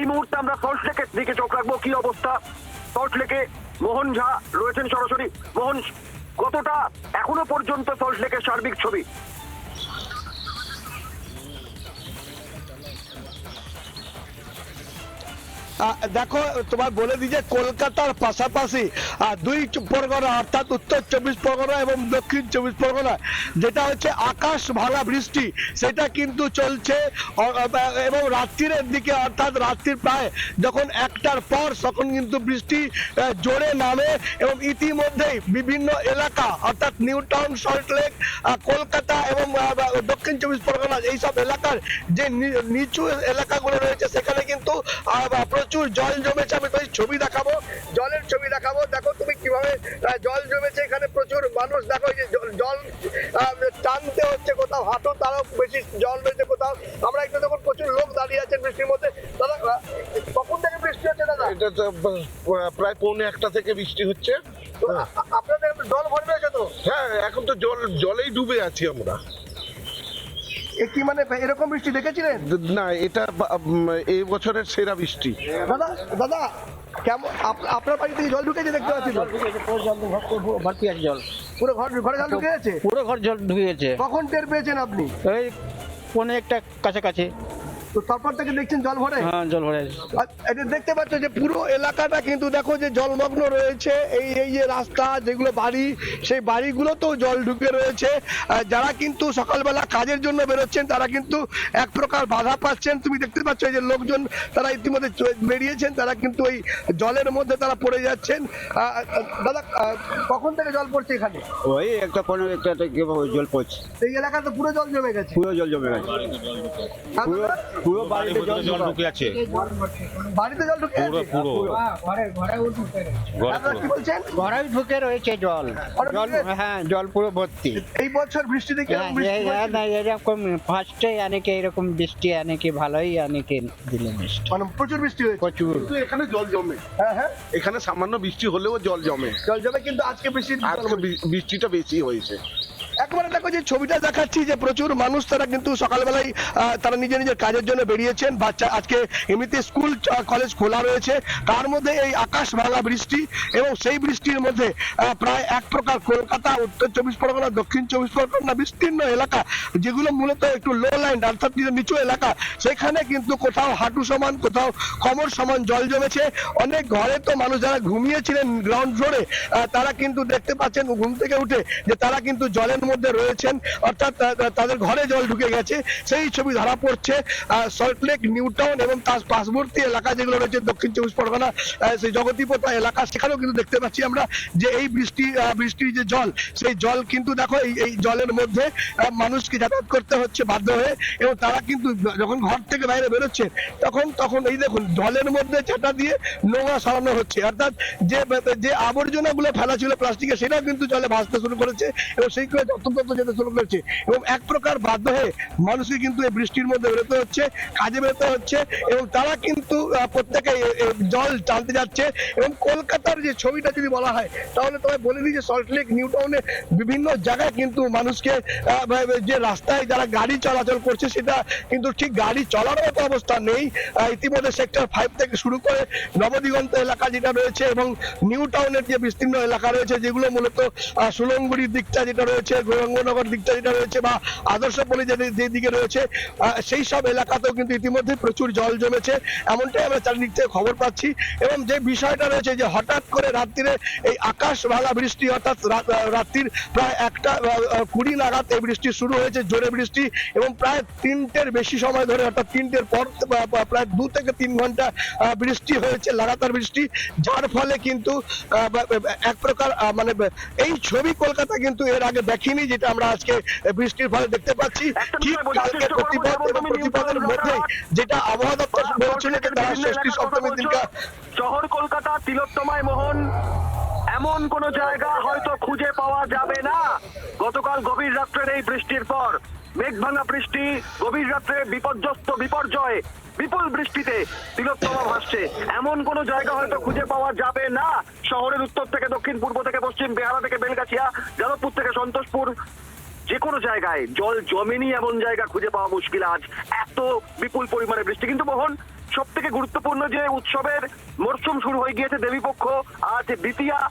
এই মুহূর্তে আমরা সল্ট লেকের দিকে চোখ রাখব। কি অবস্থা? সল্ট লেকে মোহন ঝা রয়েছেন সরাসরি। মোহন, কতটা এখনও পর্যন্ত সল্ট লেকের সার্বিক ছবি? দেখো তোমার বলে দিই যে কলকাতার পাশাপাশি দুই পরগনা, অর্থাৎ উত্তর চব্বিশ পরগনা এবং দক্ষিণ চব্বিশ পরগনা, যেটা হচ্ছে আকাশ ভাঙা বৃষ্টি, সেটা কিন্তু চলছে এবং রাত্রির দিকে, অর্থাৎ রাত্রির প্রায় যখন একটার পর, তখন কিন্তু বৃষ্টি জোরে নামে এবং ইতিমধ্যেই বিভিন্ন এলাকা, অর্থাৎ নিউ টাউন সল্টলেক কলকাতা এবং দক্ষিণ চব্বিশ পরগনা, এইসব এলাকার যে নিচু এলাকাগুলো রয়েছে, সেখানে কিন্তু প্রচুর জল জমেছে আমি তোমায় ছবি দেখাবো জলের ছবি দেখাবো। দেখো তুমি কীভাবে জল জমেছে এখানে প্রচুর মানুষ দেখো যে জল- টানতে হচ্ছে কোথাও হাঁটু তারাও বেশি জল রয়েছে কোথাও। আমরা একটু দেখুন প্রচুর লোক দাঁড়িয়ে আছেন বৃষ্টির মধ্যে। দাদা কখন থেকে বৃষ্টি হচ্ছে দাদা? এটা তো প্রায় পৌনে একটা থেকে বৃষ্টি হচ্ছে। আপনাদের জল ভরে রয়েছে তো? হ্যাঁ এখন তো জল জলেই ডুবে আছি আমরা। কি মানে এরকম বৃষ্টি দেখেছিলেন? না এটা এই বছরের সেরা বৃষ্টি। দাদা দাদা কেমন আপ- আপনার বাড়ি থেকে জল ঢুকেছে দেখতে পাচ্ছি পুরো জল ভর- ভর্তি আছে জল পুরো ঘর ঘরে জল ঢুকে গেছে? পুরো ঘর জল ঢুকেছে কখন টের পেয়েছেন আপনি? এই পনেরো একটা কাছাকাছি। তো তারপর থেকে দেখছেন জল ভরে? হ্যাঁ জল ভরে। এটা দেখতে পাচ্ছ যে পুরো এলাকাটা কিন্তু দেখো যে জলমগ্ন রয়েছে। এই এই যে রাস্তা যেগুলো বাড়ি সেই বাড়িগুলোতেও জল ঢুকে রয়েছে। আর যারা কিন্তু সকালবেলা কাজের জন্য বেরোচ্ছেন তারা কিন্তু এক প্রকার বাধা পাচ্ছেন। তুমি দেখতে পাচ্ছ এই যে লোকজন তারা ইতিমধ্যে বেরিয়েছেন তারা কিন্তু ওই জলের মধ্যে তারা পড়ে যাচ্ছেন। দাদা কখন থেকে জল পড়ছে এখানে? ওই একটা পনেরো একটা জল পড়ছে। এই এলাকাতে পুরো জল জমে গেছে? পুরো জল জমে গেছে। পুরো দাদা, পুরো বাড়িতে জল ঢুকে আছে। বাড়িতে জল ঢুকে পুরো পুরো। ঘরে দাদা কি বলছেন? ঘরেই ঢুকে রয়েছে জল। জল হ্যাঁ জল পুরো ভর্তি। এই বছর বৃষ্টি দেখে হ্যাঁ, না, এরকম ফার্স্টে অনেকে এরকম বৃষ্টি অনেকে ভালোই অনেকে দিল বৃষ্টি। মানে প্রচুর বৃষ্টি হয়েছে। প্রচুর। কিন্তু এখানে জল জমে। হ্যাঁ হ্যাঁ। এখানে সামান্য বৃষ্টি হলেও জল জমে। জল জমে কিন্তু আজকে বৃষ্টি আজকে বৃষ্টিটা বেশি হয়েছে। একবারে দেখো যে ছবিটা দেখাচ্ছি যে প্রচুর মানুষ তারা কিন্তু সকালবেলায় তারা নিজের নিজের কাজের জন্য বেরিয়েছেন। বাচ্চা আজকে এমনিতে স্কুল কলেজ খোলা রয়েছে। তার মধ্যে এই আকাশ ভাঙা বৃষ্টি এবং সেই বৃষ্টির মধ্যে প্রায় এক প্রকার কলকাতা, উত্তর চব্বিশ পরগনা, দক্ষিণ চব্বিশ পরগনা বিস্তীর্ণ এলাকা, যেগুলো মূলত একটু লো লাইন অর্থাৎ নিচু- এলাকা, সেখানে কিন্তু কোথাও হাঁটু সমান, কোথাও কমর সমান জল জমেছে। অনেক ঘরে তো মানুষ যারা ঘুমিয়েছিলেন গ্রাউন্ড ফ্লোরে তারা কিন্তু দেখতে পাচ্ছেন, ঘুম থেকে উঠে যে তারা কিন্তু জলের মধ্যে রয়েছেন, অর্থাৎ তাদের ঘরে জল ঢুকে গেছে। সেই ছবি ধরা পড়ছে সল্টলেক নিউ টাউন এবং তার পার্শ্ববর্তী এলাকা যেগুলো রয়েছে, দক্ষিণ চব্বিশ পরগনা সেই জগতিপথা এলাকা, সেখানেও কিন্তু দেখতে পাচ্ছি আমরা যে এই বৃষ্টি বৃষ্টির যে জল, সেই জল কিন্তু দেখো, এই এই জলের মধ্যে মানুষকে যাতায়াত করতে হচ্ছে বাধ্য হয়ে এবং তারা কিন্তু যখন ঘর থেকে বাইরে বেরোচ্ছে, তখন তখন এই দেখুন, জলের মধ্যে চাটা দিয়ে নোংরা সরানো হচ্ছে। অর্থাৎ যে যে আবর্জনাগুলো ফেলা ছিল প্লাস্টিকের, সেটাও কিন্তু জলে ভাসতে শুরু করেছে এবং সেই সেইগুলো যত্রতত্র যেতে শুরু করেছে। এবং এক প্রকার বাধ্য হয়ে মানুষকে কিন্তু এই বৃষ্টির মধ্যে বেরোতে হচ্ছে, কাজে বেরোতে হচ্ছে এবং তারা কিন্তু প্রত্যেকে জল টানতে যাচ্ছে এবং কলকাতার যে ছবিটা যদি বলা হয়, তাহলে তোমায় বলে দিই যে সল্টলেক নিউ টাউনে বিভিন্ন জায়গায় কিন্তু মানুষকে যে রাস্তায় যারা গাড়ি চলাচল করছে সেটা কিন্তু ঠিক গাড়ি চলার মতো অবস্থা নেই। ইতিমধ্যে সেক্টর ফাইভ থেকে শুরু করে নবদিগন্ত এলাকা যেটা রয়েছে এবং নিউ টাউনের যে বিস্তীর্ণ এলাকা রয়েছে, যেগুলো মূলত সুলঙ্গুড়ির দিকটা যেটা রয়েছে গৌরঙ্গনগর দিকটা যেটা রয়েছে বা আদর্শপল্লী যে দিকে রয়েছে সেই সব এলাকাতেও কিন্তু ইতিমধ্যে প্রচুর জল জমেছে। এমনটাই আমরা চারিদিক থেকে খবর পাচ্ছি। এবং যে বিষয়টা রয়েছে যে হঠাৎ করে রাত্রিরে এই আকাশ ভাঙা বৃষ্টি, অর্থাৎ রাত্রির প্রায় একটা কুড়ি নাগাদ এই বৃষ্টি শুরু হয়েছে, জোরে বৃষ্টি। এবং প্রায় তিনটের বেশি সময় ধরে, অর্থাৎ তিনটের পর প্রায় দু থেকে তিন ঘণ্টা বৃষ্টি হয়েছে, লাগাতার বৃষ্টি। যার ফলে কিন্তু এক প্রকার মানে এই ছবি কলকাতা কিন্তু এর আগে দেখিনি যেটা আমরা আজকে বৃষ্টির ফলে দেখতে পাচ্ছি ঠিক কালকে এবং মধ্যে যেটা আবহাওয়া দপ্তর বলছিল যে তারা ষষ্ঠী সপ্তমীর। শহর কলকাতা তিলোত্তমায় মোহন এমন কোন জায়গা হয়তো খুঁজে পাওয়া যাবে না গতকাল গভীর রাত্রের এই বৃষ্টির পর মেঘভাঙা বৃষ্টি, গভীর রাত্রে বিপর্যস্ত বিপর্যয়, বিপুল বৃষ্টিতে তিলোত্তমা ভাসছে। এমন কোন জায়গা হয়তো খুঁজে পাওয়া যাবে না। শহরের উত্তর থেকে দক্ষিণ, পূর্ব থেকে পশ্চিম, বেহালা থেকে বেলগাছিয়া, যাদবপুর থেকে সন্তোষপুর যে কোনো জায়গায়। জল জমেনি এমন জায়গা খুঁজে পাওয়া মুশকিল আজ। এত বিপুল পরিমাণে বৃষ্টি। কিন্তু মোহন সব থেকে গুরুত্বপূর্ণ যে উৎসবের মরশুম শুরু হয়ে গিয়েছে দেবীপক্ষ, আজ দ্বিতীয়া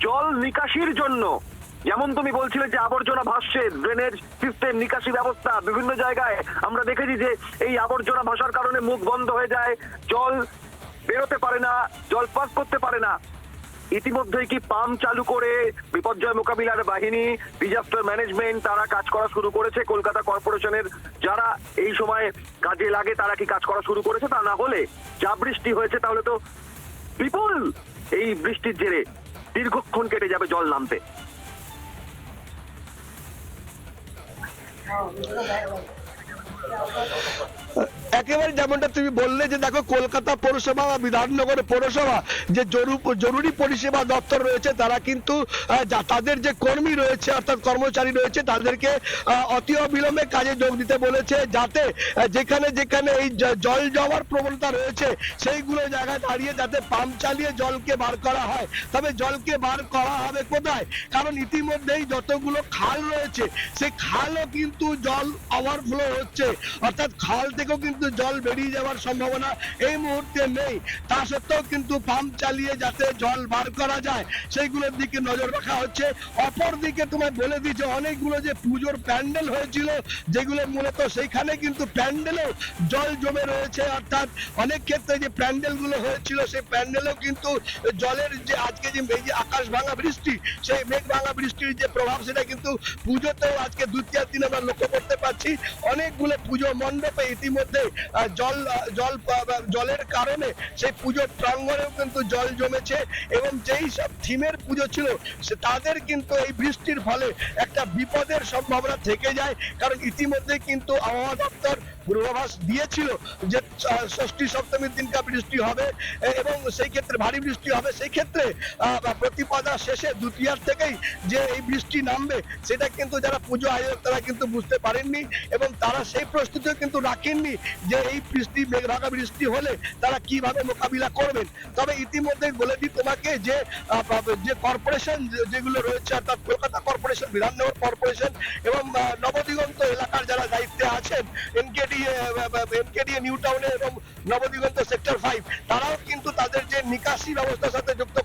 জল নিকাশির জন্য। যেমন তুমি বলছিলে যে আবর্জনা ভাসছে ড্রেনেজ সিস্টেম নিকাশি ব্যবস্থা, বিভিন্ন জায়গায় আমরা দেখেছি যে এই আবর্জনা ভাসার কারণে মুখ বন্ধ হয়ে যায়, জল বেরোতে পারে না, জল পাস করতে পারে না। ইতিমধ্যেই কি পাম্প চালু করে বিপর্যয় মোকাবিলার বাহিনী ডিজাস্টার ম্যানেজমেন্ট তারা কাজ করা শুরু করেছে, কলকাতা কর্পোরেশনের যারা এই সময় কাজে লাগে, তারা কি কাজ করা শুরু করেছে? তা না হলে যা বৃষ্টি হয়েছে, তাহলে তো বিপুল এই বৃষ্টির জেরে দীর্ঘক্ষণ কেটে যাবে জল নামতে। 哦，你这个没有问题。একেবারে যেমনটা তুমি বললে যে দেখো কলকাতা পৌরসভা বা বিধাননগর পৌরসভা যে জরুরি পরিষেবা দপ্তর রয়েছে, তারা কিন্তু তাদের যে কর্মী রয়েছে, অর্থাৎ কর্মচারী রয়েছে, তাদেরকে অতি অবিলম্বে কাজে যোগ দিতে বলেছে যাতে যেখানে যেখানে এই জল যাওয়ার প্রবণতা রয়েছে, সেইগুলো জায়গায় দাঁড়িয়ে যাতে পাম্প চালিয়ে জলকে বার করা হয়। তবে জলকে বার করা হবে কোথায়? কারণ ইতিমধ্যেই যতগুলো খাল রয়েছে সেই খালও কিন্তু জল ওভারফ্লো হচ্ছে। অর্থাৎ খাল থেকেও কিন্তু জল বেরিয়ে যাওয়ার সম্ভাবনা এই মুহূর্তে নেই। তা সত্ত্বেও কিন্তু পাম্প চালিয়ে যাতে জল বার করা যায়, সেইগুলোর দিকে নজর রাখা হচ্ছে। অপর দিকে তোমায় বলে দিচ্ছে অনেকগুলো যে পুজোর প্যান্ডেল হয়েছিল, যেগুলো মূলত সেইখানে কিন্তু প্যান্ডেলেও জল জমে রয়েছে। অর্থাৎ অনেক ক্ষেত্রে যে প্যান্ডেলগুলো হয়েছিল, সেই প্যান্ডেলেও কিন্তু জলের যে আজকে যে এই আকাশ ভাঙা বৃষ্টি, সেই মেঘ ভাঙা বৃষ্টির যে প্রভাব, সেটা কিন্তু পুজোতেও আজকে দ্বিতীয় দিন আমরা লক্ষ্য করতে পারছি। অনেকগুলো পুজো মণ্ডপে ইতিমধ্যে আহ, জল জল জলের কারণে সেই পুজোর প্রাঙ্গণেও কিন্তু জল জমেছে এবং যেই সব থিমের পুজো ছিল সে তাদের কিন্তু এই বৃষ্টির ফলে একটা বিপদের সম্ভাবনা থেকে যায়। কারণ ইতিমধ্যে কিন্তু আবহাওয়া দপ্তর পূর্বাভাস দিয়েছিল যে ষষ্ঠী সপ্তমীর দিনটা বৃষ্টি হবে এবং সেই ক্ষেত্রে ভারী বৃষ্টি হবে। সেই ক্ষেত্রে প্রতিপদা শেষে দ্বিতীয়ার থেকেই যে এই বৃষ্টি নামবে, সেটা কিন্তু যারা পুজো আয়োজক, তারা কিন্তু বুঝতে পারেননি, এবং তারা সেই প্রস্তুতিও কিন্তু রাখেননি যে এই বৃষ্টি, মেঘভাগা বৃষ্টি হলে তারা কীভাবে মোকাবিলা করবেন। তবে ইতিমধ্যে বলে দিই তোমাকে যে যে কর্পোরেশন যেগুলো রয়েছে, অর্থাৎ কলকাতা কর্পোরেশন, বিধাননগর কর্পোরেশন, এবং নবদিগন্ত এলাকার যারা দায়িত্বে আছেন নিকাশি ব্যবস্থার সাথে যুক্ত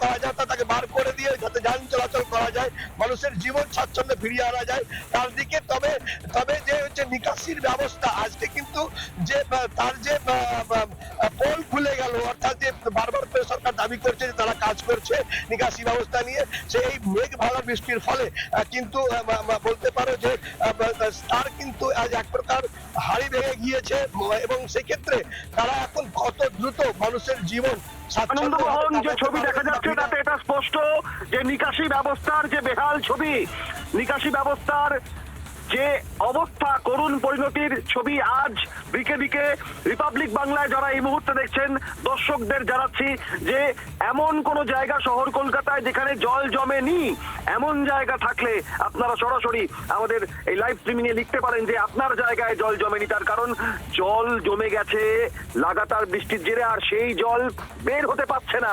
করা যায় তাকে বার করে দিয়ে যাতে যান চলাচল করা যায়, মানুষের জীবন স্বাচ্ছন্দ্যে ফিরিয়ে আনা যায়, তার দিকে তবে তবে যে হচ্ছে নিকাশির ব্যবস্থা, আজকে কিন্তু যে তার যে পোল খুলে গেল অর্থাৎ যে বারবার করে সরকার দাবি করছে যে তারা কাজ করছে নিকাশি ব্যবস্থা নিয়ে। সেই মেঘ ভালো বৃষ্টির ফলে কিন্তু বলতে পারো যে তার কিন্তু আজ এক প্রকার হাড়ি ভেঙে গিয়েছে এবং সেক্ষেত্রে তারা এখন কত দ্রুত মানুষের জীবন আনন্দমোহন যে ছবি দেখা যাচ্ছে তাতে এটা স্পষ্ট যে নিকাশি ব্যবস্থার যে বেহাল ছবি নিকাশি ব্যবস্থার যে অবস্থা করুণ পরিণতির ছবি আজ বিকে দিকে রিপাবলিক বাংলায় যারা এই মুহূর্তে দেখছেন, দর্শকদের জানাচ্ছি যে এমন কোন জায়গা শহর কলকাতায় যেখানে জল জমে নি এমন জায়গা থাকলে আপনারা সরাসরি আমাদের এই লাইভ স্ট্রিমিং এ লিখতে পারেন যে আপনার জায়গায় জল জমেনি, তার কারণ জল জমে গেছে, লাগাতার বৃষ্টির জেরে, আর সেই জল বের হতে পারছে না।